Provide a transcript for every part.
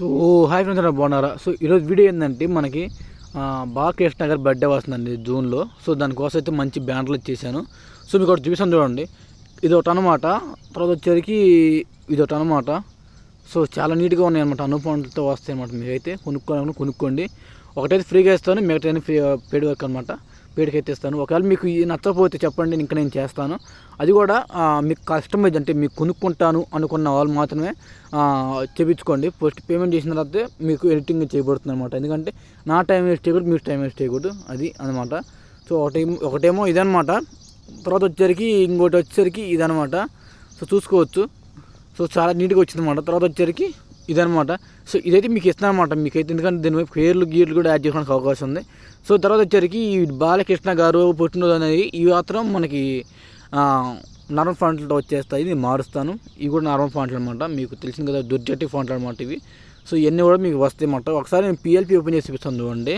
So hi friends అన్న బాగున్నారా? So ఈరోజు వీడియో ఏంటంటే మనకి బాలకృష్ణ గారి బర్త్డే వస్తుందండి జూన్లో. సో దానికోసం అయితే మంచి బ్యానర్లు ఇచ్చేసాను సో మీకు ఒకటి చూపిస్తాను చూడండి. ఇది ఒకటి అనమాట తర్వాత వచ్చేసరికి ఇది ఒకటి అనమాట సో చాలా నీట్గా ఉన్నాయి అనమాట అనుపాండ్లతో వస్తాయి అనమాట మీరైతే. కొనుక్కోవాలనుకుని కొనుక్కోండి. ఒకటైతే ఫ్రీగా ఇస్తాను మిగతా ఫ్రీ పేడ్ వర్క్ అనమాట పేడ్కి అయితే ఒకవేళ మీకు నచ్చకపోతే చెప్పండి ఇంకా నేను చేస్తాను. అది కూడా మీకు కస్టమైజ్ అంటే మీకు కొనుక్కుంటాను అనుకున్న వాళ్ళు మాత్రమే ఆ, ఫస్ట్ పేమెంట్ చేసిన తర్వాత మీకు ఎడిటింగ్ చేయబడుతుంది అనమాట ఎందుకంటే నా టైం వేస్ట్ చేయకూడదు మీరు టైం వేస్ట్ చేయకూడదు. అది అనమాట సో ఒకటే ఒకటేమో ఇదనమాట తర్వాత వచ్చేసరికి ఇంకోటి వచ్చేసరికి ఇదనమాట సో చూసుకోవచ్చు. సో చాలా నీట్గా వచ్చింది అనమాట తర్వాత వచ్చేసరికి ఇదనమాట సో ఇదైతే మీకు ఇస్తాను అనమాట మీకైతే ఎందుకంటే దీని పేర్లు గీర్లు కూడా యాడ్ చేసుకోవడానికి అవకాశం ఉంది. సో తర్వాత వచ్చేసరికి ఈ బాలకృష్ణ గారు పుట్టినరోజు అనేది ఈ మాత్రం మనకి నార్మల్ ఫాంట్లతో వచ్చేస్తాయి. ఇది మారుస్తాను. ఇవి కూడా నార్మల్ ఫాంట్లు అనమాట మీకు తెలిసింది కదా దుర్జట్టి ఫాంట్లు అనమాట ఇవి. సో ఇవన్నీ కూడా మీకు వస్తాయి అన్నమాట. ఒకసారి నేను పిఎల్పి ఓపెన్ చేసి చూపిస్తాను చూడండి.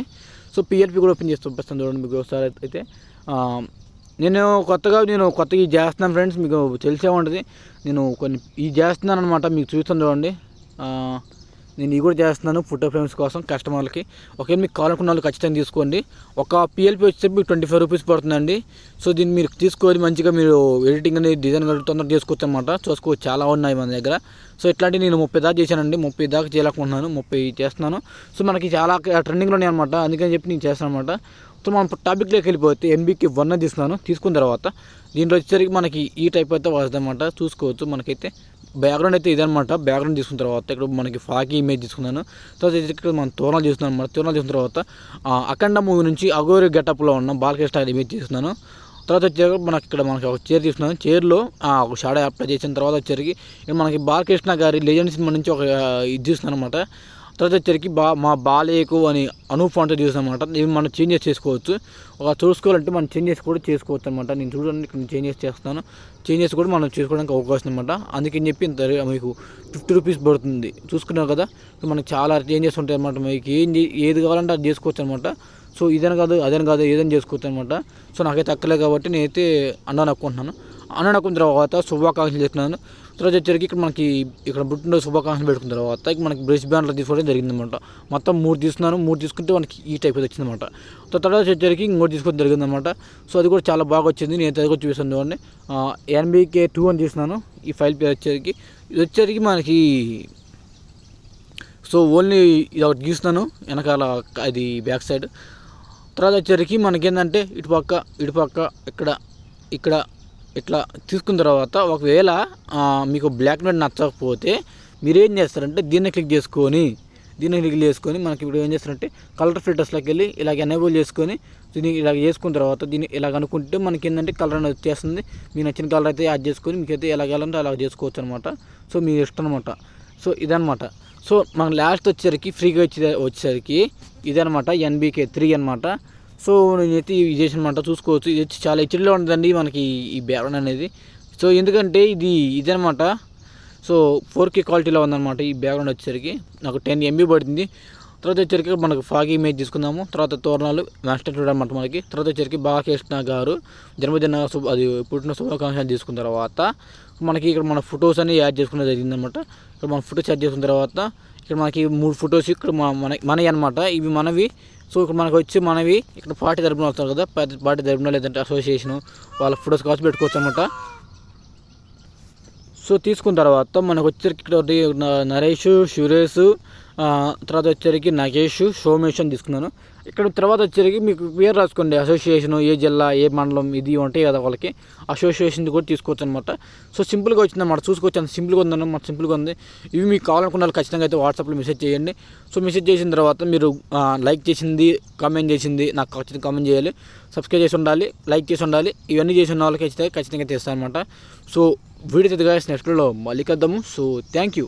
సో పిఎల్పి కూడా ఓపెన్ చేసి చూపిస్తాను చూడండి మీకు ఒకసారి అయితే. నేను కొత్తగా నేను కొత్తగా ఇది చేస్తున్నాను ఫ్రెండ్స్. మీకు తెలిసే ఉంటుంది. నేను కొన్ని ఇది చేస్తున్నాను అనమాట మీకు చూపిస్తాను చూడండి. నేను ఇవి కూడా చేస్తున్నాను ఫోటో ఫ్రేమ్స్ కోసం కస్టమర్లకి. ఒకవేళ మీకు కావాలనుకున్న వాళ్ళు ఖచ్చితంగా తీసుకోండి. ఒక పిఎల్పి వచ్చేసి మీకు ట్వంటీ ఫైవ్ రూపీస్ పడుతుందండి. సో దీన్ని మీరు తీసుకొని మంచిగా మీరు ఎడిటింగ్ అనేది డిజైన్ తొందరగా చేసుకోవచ్చు అనమాట చూసుకోవచ్చు చాలా ఉన్నాయి మన దగ్గర. సో ఇట్లాంటివి నేను ముప్పై దాకా చేశానండి. ముప్పై దాకా చేయాలనుకుంటున్నాను. ముప్పై చేస్తున్నాను. సో మనకి చాలా ట్రెండింగ్లో ఉన్నాయి అనమాట అందుకని చెప్పి నేను చేస్తాను అనమాట సో మనం టాపిక్లోకి వెళ్ళిపోతే ఎంబీకి వన్ తీసుకున్నాను తీసుకున్న తర్వాత దీంట్లో వచ్చేసరికి మనకి ఈ టైప్ అయితే వస్తుంది అనమాట చూసుకోవచ్చు మనకైతే. బ్యాక్గ్రౌండ్ అయితే ఇదనమాట బ్యాక్గ్రౌండ్ తీసుకున్న తర్వాత ఇక్కడ మనకి ఫాకి ఇమేజ్ తీసుకున్నాను. తర్వాత ఇక్కడ మనం తోరణాలు చూస్తున్నాను అనమాట తోరణాలు చూసిన తర్వాత అఖండ మూవీ నుంచి అగోరి గెటప్లో ఉన్న బాలకృష్ణ ఇమేజ్ తీసుకున్నాను. తర్వాత వచ్చేసరికి మనకి ఇక్కడ మనకి ఒక చైర్ తీసుకున్నాను. చైర్లో ఒక షాడో అప్లై చేసిన తర్వాత వచ్చేసరికి ఇక్కడ మనకి బాలకృష్ణ గారి లెజెండ్ సినిమా నుంచి ఒక ఇది చూస్తున్నాను అనమాట తర్వాత వచ్చరికి బా మా బాలేకు అని అనూప్ ఫాంట్ చూసామన్నమాట ఇవి మనం చేంజెస్ చేసుకోవచ్చు. ఒక చూసుకోవాలంటే మనం చేంజెస్ కూడా చేసుకోవచ్చు అనమాట నేను చూడండి ఇక్కడ చేంజెస్ చేస్తాను. చేంజెస్ కూడా మనం చేసుకోవడానికి అవకాశం అనమాట అందుకని చెప్పి ఇంత మీకు ఫిఫ్టీ రూపీస్ పడుతుంది. చూసుకున్నారు కదా? మనకి చాలా చేంజెస్ ఉంటాయి అనమాట మీకు ఏం చే- ఏది కావాలంటే అది చేసుకోవచ్చు అనమాట సో ఇదని కాదు అదని కాదు ఏదని చేసుకోవచ్చు అనమాట సో నాకైతే తక్కలే కాబట్టి నేనైతే అన్నాను అనుకుంటున్నాను అన్నకున్న అనుకున్న తర్వాత శుభాకాంక్షలు చేస్తున్నాను తర్వాత వచ్చేసరికి ఇక్కడ మనకి ఇక్కడ పుట్టినరోజు శుభాకాంక్షలు పెట్టుకున్న తర్వాత ఇక మనకి బ్రష్ బ్యాండ్లో తీసుకోవడం జరిగిందన్నమాట. మొత్తం మూడు తీసుకున్నాను. మూడు తీసుకుంటే మనకి ఈ టైప్ అయితే వచ్చిందన్నమాట. తర్వాత వచ్చేసరికి ఇంకోటి తీసుకోవడం జరిగిందన్నమాట. సో అది కూడా చాలా బాగా వచ్చింది. నేను అది కూడా చూపిస్తాను చూడండి. ఎన్బీకే టూ అని తీసినాను ఈ ఫైల్ పేరు వచ్చేసరికి. ఇది వచ్చేసరికి మనకి సో ఓన్లీ ఇది ఒకటి గీస్తున్నాను. వెనకాల అది బ్యాక్ సైడ్. తర్వాత వచ్చేసరికి మనకేంటంటే ఇటుపక్క ఇటుపక్క ఇక్కడ ఇక్కడ ఇట్లా తీసుకున్న తర్వాత ఒకవేళ మీకు బ్లాక్ నోట్ నచ్చకపోతే మీరు ఏం చేస్తారంటే దీన్ని క్లిక్ చేసుకొని దీన్ని క్లిక్ చేసుకొని మనకి ఇప్పుడు ఏం చేస్తారంటే కలర్ ఫిల్టర్స్లోకి వెళ్ళి ఇలాగ ఎనేబుల్ చేసుకొని దీన్ని ఇలాగ చేసుకున్న తర్వాత దీన్ని ఇలాగ అనుకుంటే మనకి ఏంటంటే కలర్ అనేది వచ్చేస్తుంది. మీకు నచ్చిన కలర్ అయితే యాడ్ చేసుకొని మీకు అయితే ఎలాగ వెళ్ళాలంటే అలా చేసుకోవచ్చు అనమాట సో మీ ఇష్టం అనమాట సో ఇదనమాట సో మనకు లాస్ట్ వచ్చేసరికి ఫ్రీగా వచ్చే వచ్చేసరికి ఇదనమాట ఎన్బీకే త్రీ అనమాట సో నేనైతే ఇది చేసినమాట చూసుకోవచ్చు. ఇది వచ్చి చాలా హెచ్డీలో ఉంటుందండి మనకి ఈ బ్యాగ్రౌండ్ అనేది. సో ఎందుకంటే ఇది ఇదనమాట సో ఫోర్ కే క్వాలిటీలో ఉందన్నమాట ఈ బ్యాక్గ్రౌండ్ వచ్చేసరికి. నాకు టెన్ ఎంబీ పడుతుంది. తర్వాత వచ్చేసరికి మనకు ఫాగీ ఇమేజ్ తీసుకుందాము. తర్వాత తోరణాలు మాస్టర్ అనమాట మనకి. తర్వాత వచ్చేసరికి బాలకృష్ణ గారు జన్మదిన శుభ అది పుట్టిన శుభాకాంక్షలు తీసుకున్న తర్వాత మనకి ఇక్కడ మన ఫొటోస్ అన్ని యాడ్ చేసుకునే జరిగిందనమాట ఇక్కడ మన ఫొటోస్ యాడ్ చేసుకున్న తర్వాత ఇక్కడ మనకి మూడు ఫొటోస్ ఇక్కడ మన మన మనవి అనమాట ఇవి మనవి. సో ఇక్కడ మనకు వచ్చి మనవి ఇక్కడ పార్టీ తరపున వస్తారు కదా. పార్టీ తరపున లేదంటే అసోసియేషన్ వాళ్ళ ఫొటోస్ కావచ్చు పెట్టుకోవచ్చు అనమాట సో తీసుకున్న తర్వాత మనకు వచ్చరికి ఇక్కడ ఒకటి నరేష్ సురేష్ తర్వాత వచ్చరికి నగేష్ సోమేష్ అని తీసుకున్నాను. ఇక్కడ తర్వాత వచ్చరికి మీకు పేరు రాసుకోండి. అసోసియేషన్ ఏ జిల్లా ఏ మండలం ఇది ఉంటాయి కదా వాళ్ళకి. అసోసియేషన్ కూడా తీసుకోవచ్చు అనమాట సో సింపుల్గా వచ్చిందన్నమాట చూసుకోవచ్చు అంత సింపుల్గా ఉందన్నమాట. సింపుల్గా ఉంది. ఇవి మీకు కావాలనుకున్న వాళ్ళు ఖచ్చితంగా అయితే వాట్సాప్లో మెసేజ్ చేయండి. సో మెసేజ్ చేసిన తర్వాత మీరు లైక్ చేసింది కామెంట్ చేసింది నాకు ఖచ్చితంగా కామెంట్ చేయాలి. సబ్స్క్రైబ్ చేసి ఉండాలి లైక్ చేసి ఉండాలి. ఇవన్నీ చేసి ఉన్న వాళ్ళకి ఖచ్చితంగా ఖచ్చితంగా తెస్తాను అనమాట సో వీడియో తెగగా నెక్స్ట్లో మళ్ళీ కద్దాము సో థ్యాంక్ యూ